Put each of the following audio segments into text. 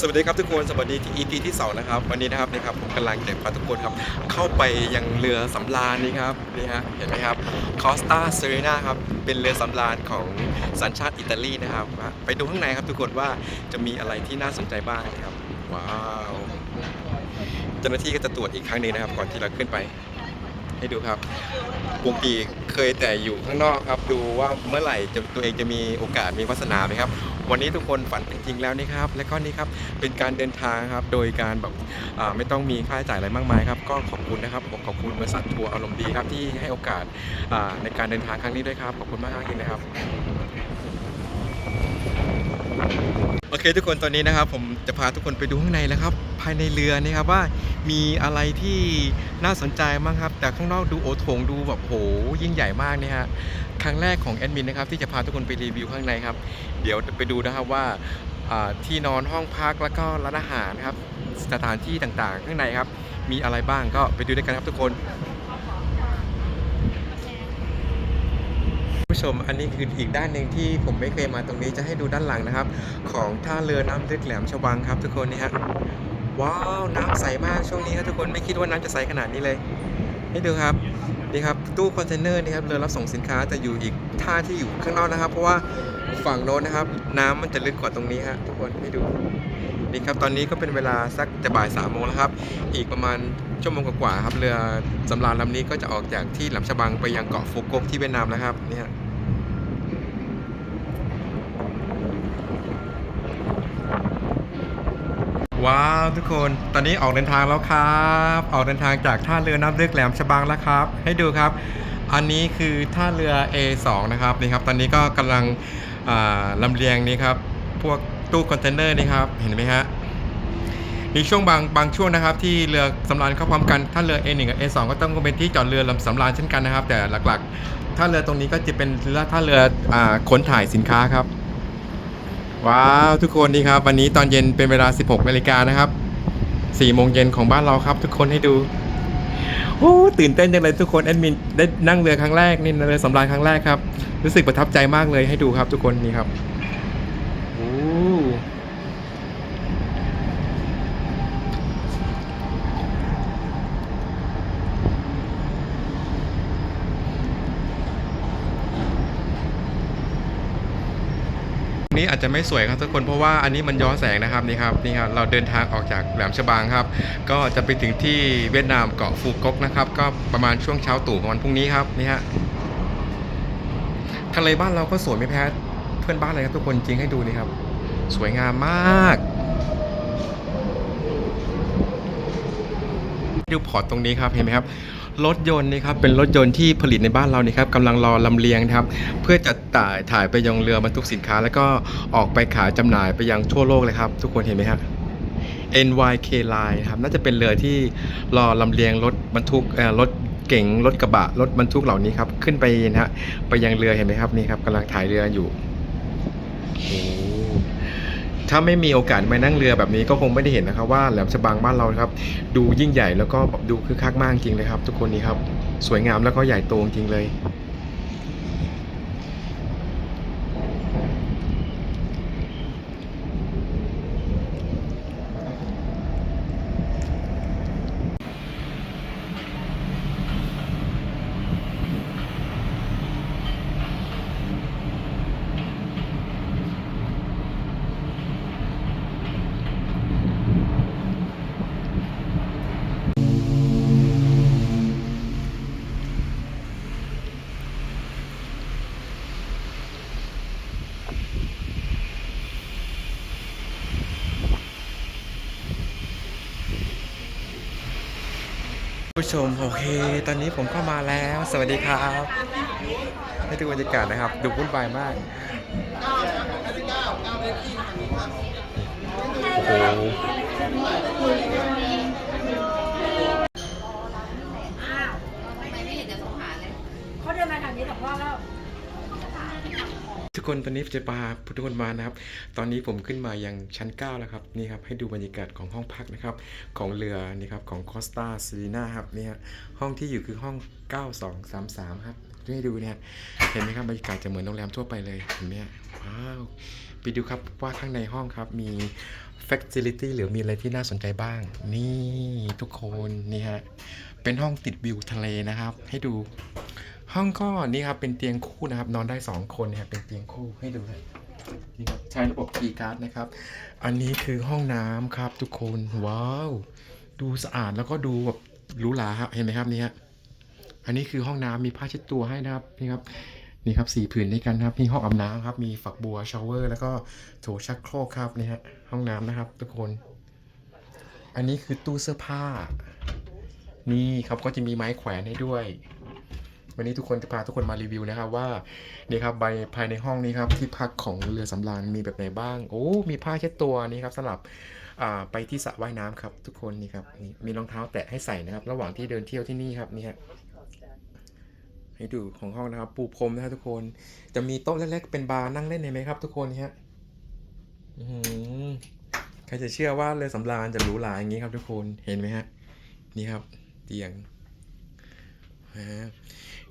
สวัสดีครับทุกคนสวัสดีที่ EP ที่2นะครับวันนี้นะครับนะครับผมกำลังจะพาทุกคนครับเข้าไปยังเรือสำราญนี่ครับนี่ฮะเห็นไหมครับคอสตาเซเรนาครับเป็นเรือสำราญของสัญชาติอิตาลีนะครับ ไปดูข้างในครับทุกคนว่าจะมีอะไรที่น่าสนใจบ้างนะครับว้าวเจ้าหน้าที่ก็จะตรวจอีกครั้งหนึงนะครับ ก่อนที่เราขึ้นไป ให้ดูครับปกติเคยแต่อยู่ข้างนอกครับ ดูว่าเมื่อไหร่จะตัวเองจะมีโอกาสมีวาสนาไหมครับ วันนี้ทุกคนฝันเป็นจริงแล้วนี่ครับ และก็นี่ครับเป็นการเดินทางครับ โดยการแบบไม่ต้องมีค่าใช้จ่ายอะไรมากมายครับ ก็ขอบคุณนะครับขอบคุณบริษัททัวร์อารมณ์ดีครับที่ให้โอกาสในการเดินทางครั้งนี้ด้วยครับ ขอบคุณมากจริงๆนะครับ โอเคทุกคนตอนนี้นะครับผมจะพาทุกคนไปดูข้างในแล้วครับ ภายในเรือนี่ครับว่ามีอะไรที่น่าสนใจบ้างครับ แต่ข้างนอกดูโอโถงดูแบบโหยิ่งใหญ่มากเนี่ยฮะครั้งแรกของแอดมินนะครับที่จะพาทุกคนไปรีวิวข้างในครับ เดี๋ยวไปดูนะครับว่าที่นอนห้องพักแล้วก็ร้านอาหารครับสถานที่ต่างๆ ข้างในครับ มีอะไรบ้างก็ไปดูด้วยกันครับทุกคน ผู้ชมอันนี้คืออีกด้านหนึ่งที่ผมไม่เคยมาตรงนี้จะให้ดูด้านหลังนะครับ ของท่าเรือน้ำลึกแหลมฉวังครับทุกคนนี่ฮะว้าวน้ำใสมากช่วงนี้ครับทุกคนไม่คิดว่าน้ำจะใสขนาดนี้เลยให้ดูครับ นี่ครับตู้คอนเทนเนอร์นี่ครับเรือรับส่งสินค้าจะอยู่อีกท่าที่อยู่ข้างนอกนะครับ เพราะว่าฝั่งโน้นนะครับ น้ำมันจะลึกกว่าตรงนี้ฮะทุกคนให้ดูนี่ครับตอนนี้ก็เป็นเวลาสักจะบ่ายสามโมงแล้วครับ อีกประมาณชั่วโมงกว่าๆครับเรือสำราญลำนี้ก็จะออกจากที่แหลมฉบังไปยังเกาะฟูกกที่เวียดนามแล้วครับเนี่ย ว้าวทุกคนตอนนี้ออกเดินทางแล้วครับ ออกเดินทางจากท่าเรือน้ำลึกแหลมฉบังแล้วครับ ให้ดูครับ อันนี้คือท่าเรือ A2 นะครับนี่ครับ ตอนนี้ก็กำลังลำเลียงนี่ครับ พวกตู้คอนเทนเนอร์นี่ครับเห็นไหมฮะมีช่วงบางบางช่วงนะครับ ที่เรือสำราญเข้าพร้อมกันท่าเรือ A1 กับ A2 ก็ต้องเป็นที่จอดเรือลำสำราญเช่นกันนะครับ แต่หลักๆท่าเรือตรงนี้ก็จะเป็นท่าเรืออขนถ่ายสินค้าครับ ว้าวทุกคนนี่ครับวันนี้ตอนเย็นเป็นเวลา 16นาฬิกานะครับ4โมงเย็นของบ้านเราครับ ทุกคนให้ดูโอ้ตื่นเต้นจังเลยทุกคนแอดมินได้นั่งเรือครั้งแรกนี่เรือสำราญครั้งแรกครับรู้สึกประทับใจมากเลยให้ดูครับทุกคนนี่ครับโอ้ นี่อาจจะไม่สวยครับทุกคนเพราะว่าอันนี้มันย้อนแสงนะครับนี่ครับนี่ครับเราเดินทางออกจากแหลมฉบังครับ ก็จะไปถึงที่เวียดนามเกาะฟูกกนะครับ ก็ประมาณช่วงเช้าตู่ของวันพรุ่งนี้ครับนี่ฮะทะเลบ้านเราก็สวยไม่แพ้เพื่อนบ้านเลยครับทุกคนจริงให้ดูนี่ครับ สวยงามมากดูพอร์ตตรงนี้ครับเห็นไหมครับ รถยนต์นี่ครับเป็นรถยนต์ที่ผลิตในบ้านเรานี่ครับกำลังรอลำเลียงนะครับ เพื่อจะถ่ายถ่ายไปยังเรือบรรทุกสินค้า แล้วก็ออกไปขายจำหน่ายไปยังทั่วโลกเลยครับ ทุกคนเห็นไหมฮะ NYK Line ครับน่าจะเป็นเรือที่รอลำเลียงรถบรรทุกรถเก๋งรถกระบะรถบรรทุกเหล่านี้ครับขึ้นไปนะฮะไปยังเรือเห็นไหมครับนี่ครับกำลังถ่ายเรืออยู่โอ้ ถ้าไม่มีโอกาสมานั่งเรือแบบนี้ก็คงไม่ได้เห็นนะครับว่าแหลมฉบังบ้านเราครับ ดูยิ่งใหญ่แล้วก็ดูคึกคักมากจริงเลยครับ ทุกคนนี่ครับ สวยงามแล้วก็ใหญ่โตจริงเลย ผู้ชมโอเค ตอนนี้ผมเข้ามาแล้ว สวัสดีครับ ให้ดูบรรยากาศนะครับ ดูวุ่นวายมากโอ้โห คนตอนนี้จะพาทุกคนมานะครับ ตอนนี้ผมขึ้นมายังชั้น 9 แล้วครับนี่ครับให้ดูบรรยากาศของห้องพักนะครับของเรือนี่ครับของคอสตาซีนาครับนี่ฮะห้องที่อยู่คือห้อง 9233 ครับให้ดูเนี่ยเห็นไหมครับบรรยากาศจะเหมือนโรงแรมทั่วไปเลยเห็นไหมว้าวไปดูครับว่าข้างในห้องครับมี facility หรือมีอะไรที่น่าสนใจบ้าง นี่ทุกคนนี่ฮะเป็นห้องติดวิวทะเลนะครับ ให้ดู ห้องก็นี่ครับเป็นเตียงคู่นะครับ นอนได้ 2 คนนะครับเป็นเตียงคู่ให้ดูนะนี่ครับใช้ระบบคีย์การ์ดนะครับ อันนี้คือห้องน้ำครับทุกคนว้าวดูสะอาดแล้วก็ดูแบบหรูหราครับเห็นไหมครับนี่ฮะอันนี้คือห้องน้ำมีผ้าเช็ดตัวให้นะครับนี่ครับนี่ครับสี่ผืนด้วยกันครับมีห้องอาบน้ำครับ มีฝักบัวชาวเวอร์ แล้วก็โถชักโครกครับนี่ฮะห้องน้ำนะครับ ทุกคน อันนี้คือตู้เสื้อผ้า นี่ครับก็จะมีไม้แขวนให้ด้วย วันนี้ทุกคนจะพาทุกคนมารีวิวนะครับว่านี่ครับใบภายในห้องนี้ครับที่พักของเรือสำราญมีแบบไหนบ้าง โอ้มีผ้าเช็ดตัวนี่ครับสำหรับไปที่สระว่ายน้ำครับ ทุกคนนี่ครับนี่มีรองเท้าแตะให้ใส่นะครับ ระหว่างที่เดินเที่ยวที่นี่ครับนี่ฮะให้ดูของห้องนะครับ ปูพรมนะครับทุกคนจะมีโต๊ะเล็กๆเป็นบาร์นั่งเล่นเห็นไหมครับ ทุกคนนี่ฮะใครจะเชื่อว่าเรือสำราญจะหรูหราอย่างนี้ครับ ทุกคนเห็นไหมฮะนี่ครับ เตียงฮะ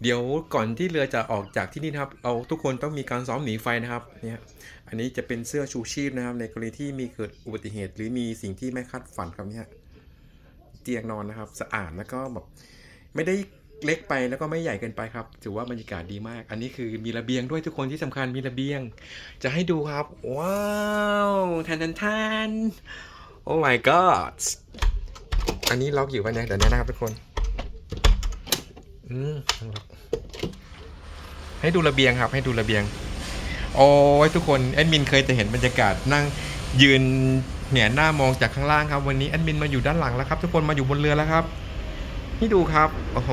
เดี๋ยวก่อนที่เรือจะออกจากที่นี่นะครับ เราทุกคนต้องมีการซ้อมหนีไฟนะครับเนี่ยอันนี้จะเป็นเสื้อชูชีพนะครับ ในกรณีที่มีเกิดอุบัติเหตุ หรือมีสิ่งที่ไม่คาดฝันครับเนี่ยเตียงนอนนะครับ สะอาดแล้วก็แบบไม่ได้เล็กไปแล้วก็ไม่ใหญ่เกินไปครับถือว่าบรรยากาศดีมาก อันนี้คือมีระเบียงด้วยทุกคนที่สำคัญมีระเบียง จะให้ดูครับ ว้าวแทนแทนแทนโอ้ my god อันนี้ล็อกอยู่ปะเนี่ยเดี๋ยวนะครับทุกคน อืมให้ดูระเบียงครับ ให้ดูระเบียง โอ้ยทุกคนแอดมินเคยจะเห็นบรรยากาศนั่งยืนแหงนหน้ามองจากข้างล่างครับ วันนี้แอดมินมาอยู่ด้านหลังแล้วครับ ทุกคนมาอยู่บนเรือแล้วครับ นี่ดูครับ โอ้โห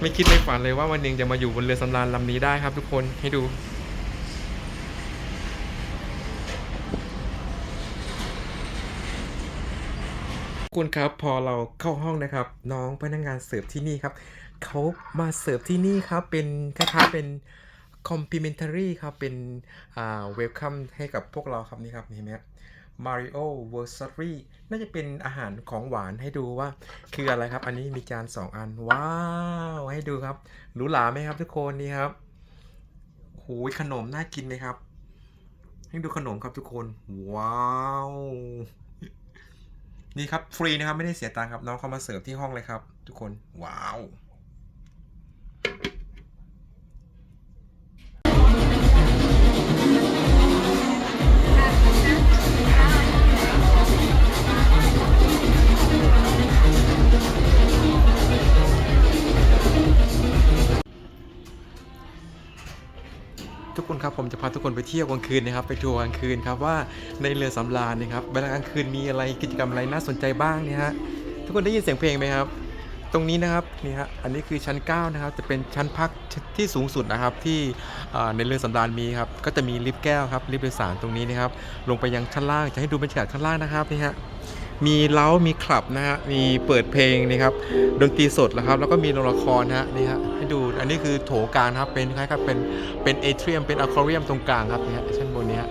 ไม่คิดไม่ฝันเลยว่าวันหนึ่งจะมาอยู่บนเรือสำราญลำนี้ได้ครับ ทุกคนให้ดู คุณครับพอเราเข้าห้องนะครับ น้องพนักงานเสิร์ฟที่นี่ครับเขามาเสิร์ฟที่นี่ครับเป็นคล้ายๆเป็น complimentary ครับเป็นอ่า welcome ให้กับพวกเราครับนี่ครับเห็นไหมครับ Mario v e r s a r y น่าจะเป็นอาหารของหวานให้ดูว่า คืออะไรครับ อันนี้มีจานสองอัน ว้าว ให้ดูครับหรูหราไหมครับทุกคนนี่ครับโหยขนมน่ากินไหมครับ ให้ดูขนมครับทุกคน ว้าว นี่ครับฟรีนะครับไม่ได้เสียตังค์ครับน้องเขามาเสิร์ฟที่ห้องเลยครับ ทุกคนว้าว ผมจะพาทุกคนไปเที่ยวกลางคืนนะครับไปทัวร์กลางคืนครับว่าในเรือสำราญนะครับเวลากลางคืนมีอะไรกิจกรรมอะไรน่าสนใจบ้างเนี่ยฮะทุกคนได้ยินเสียงเพลงไหมครับ ตรงนี้นะครับนี่ฮะอันนี้คือชั้น 9 นะครับ จะเป็นชั้นพักที่สูงสุดนะครับที่ในเรือสำราญมีครับก็จะมีลิฟต์แก้วครับลิฟต์โดยสารตรงนี้นะครับ ลงไปยังชั้นล่างจะให้ดูบรรยากาศข้างล่างนะครับนี่ฮะมีเล้ามีคลับนะฮะมีเปิดเพลงนี่ครับดนตรีสดนะครับ แล้วก็มีโรงละครนะฮะนี่ฮะให้ดูอันนี้คือโถกลางครับเป็นคล้ายๆเป็นเป็นเอเทียมเป็นอะควาเรียมตรงกลางครับนี่ฮะชั้นบนนี้ฮะ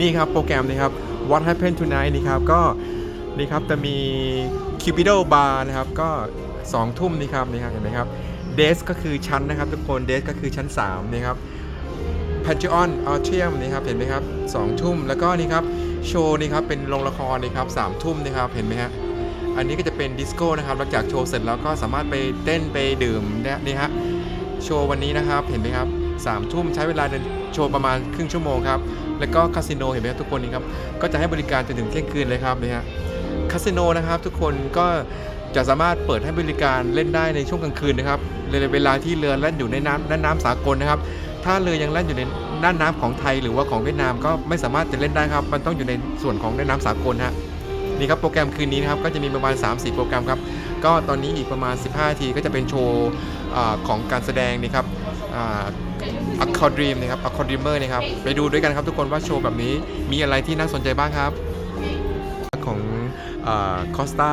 นี่ครับโปรแกรมนี่ครับ What Happened Tonight นี่ครับก็ นี่ครับจะมี Cupido Bar นะครับก็2ทุ่มนี่ครับนี่ครับเห็นไหมครับเดสก็คือชั้นนะครับทุกคนเดสก็คือชั้น3นี่ครับ p a n t h e o n Atrium นี่ครับเห็นไหมครับสองทุ่มแล้วก็นี่ครับโชว์นี่ครับเป็นโรงละครนี่ครับสามทุ่มนี่ครับเห็นไหมฮะอันนี้ก็จะเป็นดิสโก้นะครับหลังจากโชว์เสร็จแล้วก็สามารถไปเต้นไปดื่มนี่ยนี่ฮะโชว์วันนี้นะครับเห็นไหมครับสามทุ่มใช้เวลาเดินโชว์ประมาณครึ่งชั่วโมงครับแล้วก็คาสิโนเห็นไหมครับทุกคนนี่ครับก็จะให้บริการจนถึงเที่ยงคืนเลยครับนี่ฮะ คาสิโนนะครับทุกคนก็จะสามารถเปิดให้บริการเล่นได้ในช่วงกลางคืนนะครับในเวลาที่เรือแล่นอยู่ในน้ำด้านน้ำสากลนะครับ ถ้าเรือยังเล่นอยู่ในด้านน้ำของไทยหรือว่าของเวียดนามก็ไม่สามารถจะเล่นได้ครับ มันต้องอยู่ในส่วนของแม่น้ำสากลฮะนี่ครับโปรแกรมคืนนี้นะครับก็จะมีประมาณ 3-4 โปรแกรมครับ ก็ตอนนี้อีกประมาณ 15นาทีก็จะเป็นโชว์ของการแสดงนี่ครับอัคคอร์ดีมนะครับอัคคอร์ดีเมอร์นะครับไปดูด้วยกันครับทุกคนว่าโชว์แบบนี้มีอะไรที่น่าสนใจบ้างครับ คอสตา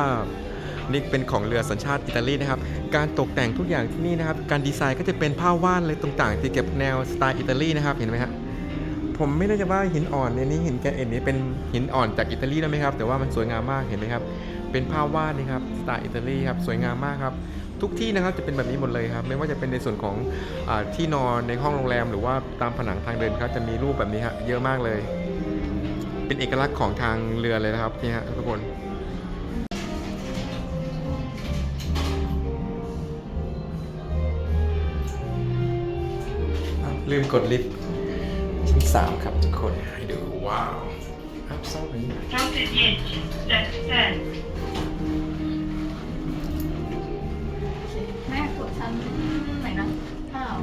นี่เป็นของเรือสัญชาติอิตาลีนะครับ การตกแต่งทุกอย่างที่นี่นะครับ การดีไซน์ก็จะเป็นผ้าว่านอะไรต่างๆที่เก็บแนวสไตล์อิตาลีนะครับ เห็นไหมฮะผมไม่ได้จะว่าหินอ่อนในนี้หินแกะเอ็นนี้เป็นหินอ่อนจากอิตาลีนะไหมครับ แต่ว่ามันสวยงามมากเห็นไหมครับ เป็นผ้าว่านนะครับสไตล์อิตาลีครับสวยงามมากครับ ทุกที่นะครับจะเป็นแบบนี้หมดเลยครับ ไม่ว่าจะเป็นในส่วนของอที่นอนในห้องโรงแรม หรือว่าตามผนังทางเดินครับจะมีรูปแบบนี้ฮะเยอะมากเลย เป็นเอกลักษณ์ของทางเรือเลยนะครับนี่ฮะทุกคน ลืมกดลิฟต์ชั้นสามครับทุกคนให้ดูว้าวอัพซ้อนไปนี่ 25, left turn. แม่กดชั้นไหนนะข้าว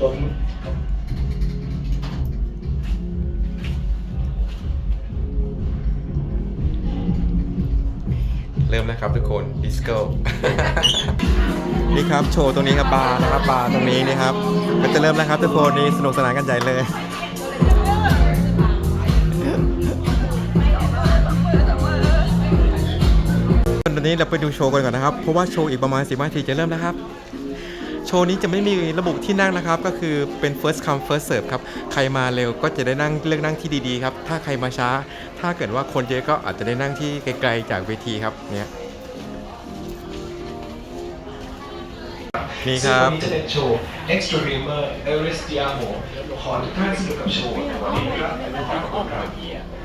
สมเริ่มแล้วครับทุกคนดิสโก้ นี่ครับโชว์ตรงนี้ครับบาร์นะครับบาร์ตรงนี้นี่ครับมันจะเริ่มแล้วครับทุกคนนี่สนุกสนานกันใหญ่เลยตอนนี้เราไปดูโชว์กันก่อนนะครับ เพราะว่าโชว์อีกประมาณสิบนาทีจะเริ่มแล้วครับ โชว์นี้จะไม่มีระบุที่นั่งนะครับ ก็คือเป็น first come first serve ครับ ใครมาเร็วก็จะได้นั่งเลือกนั่งที่ดีๆครับ ถ้าใครมาช้า ถ้าเกิดว่าคนเยอะก็อาจจะได้นั่งที่ไกลๆจากเวทีครับ เนี่ยนี่ครัวับนนี้จะเป็นโชว์ Extra Dreamer e r i s t i a m o ขอทุกท่านสนุกกับโชว์วันนี้ครับ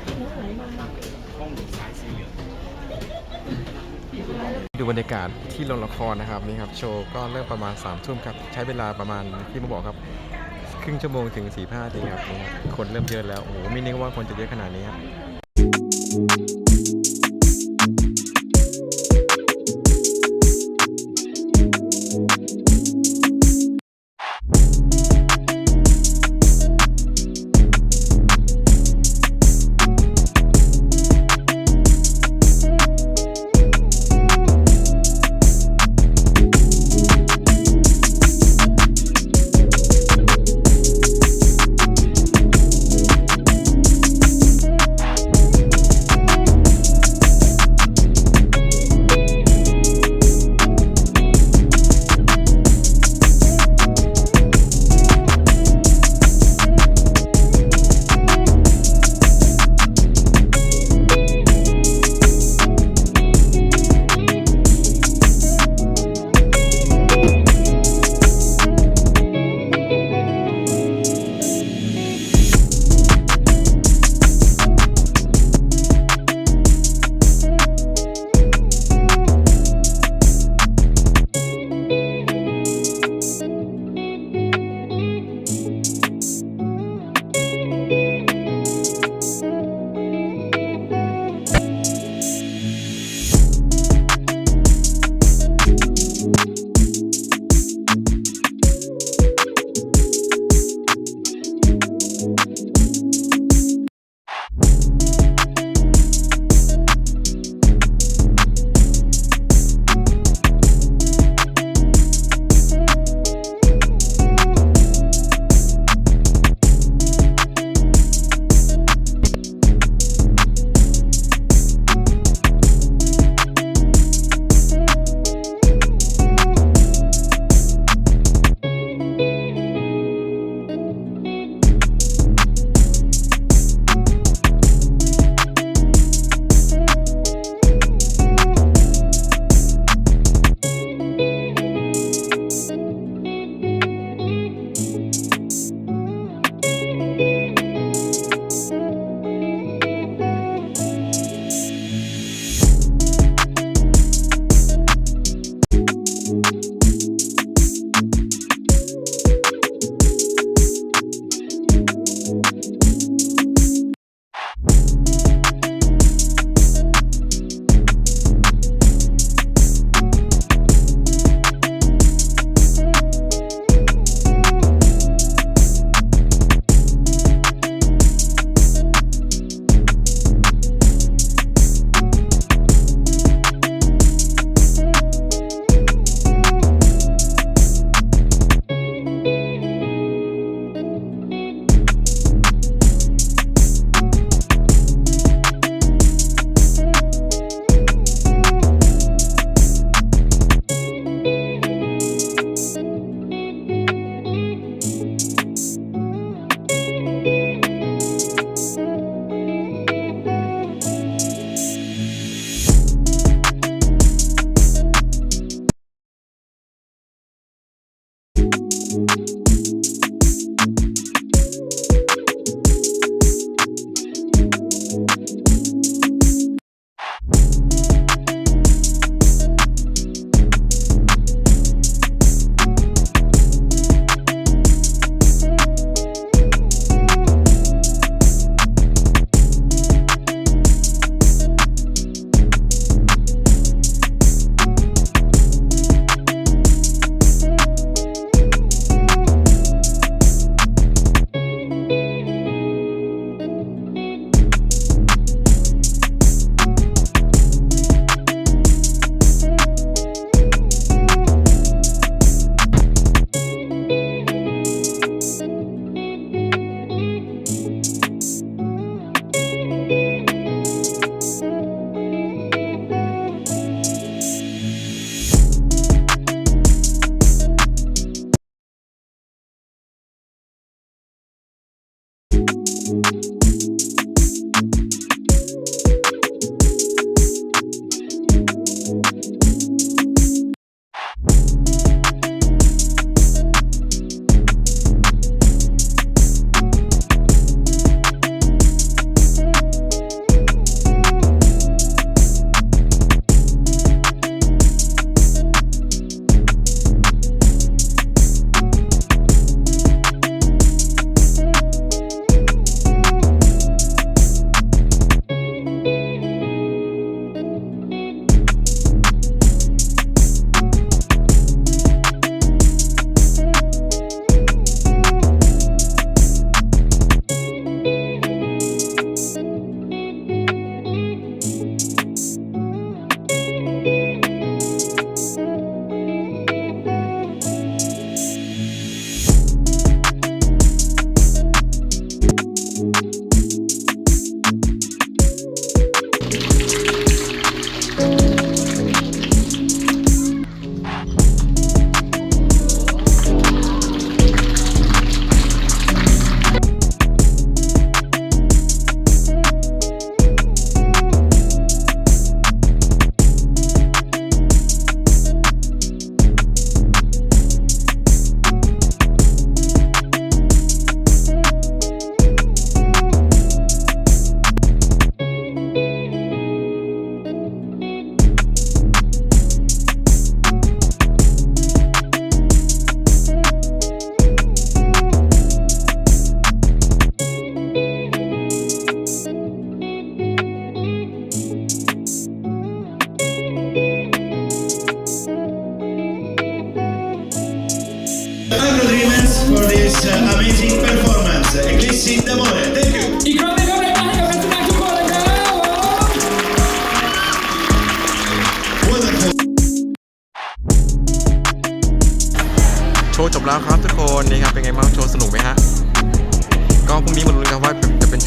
ดูบรรยากาศที่โรงละครนะครับนี่ครับโชว์ก็เริ่มประมาณ3ามทุ่มครับใช้เวลาประมาณที่มาบอกครับ ครึ่งชั่วโมงถึง4ี่ห้าทีครับครับคนเริ่มเยอะแล้วโอ้โหไม่นึกว่าคนจะเยอะขนาดนี้ครับ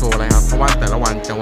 ว์อะไรครับ เพราะว่าแต่ละวันจะ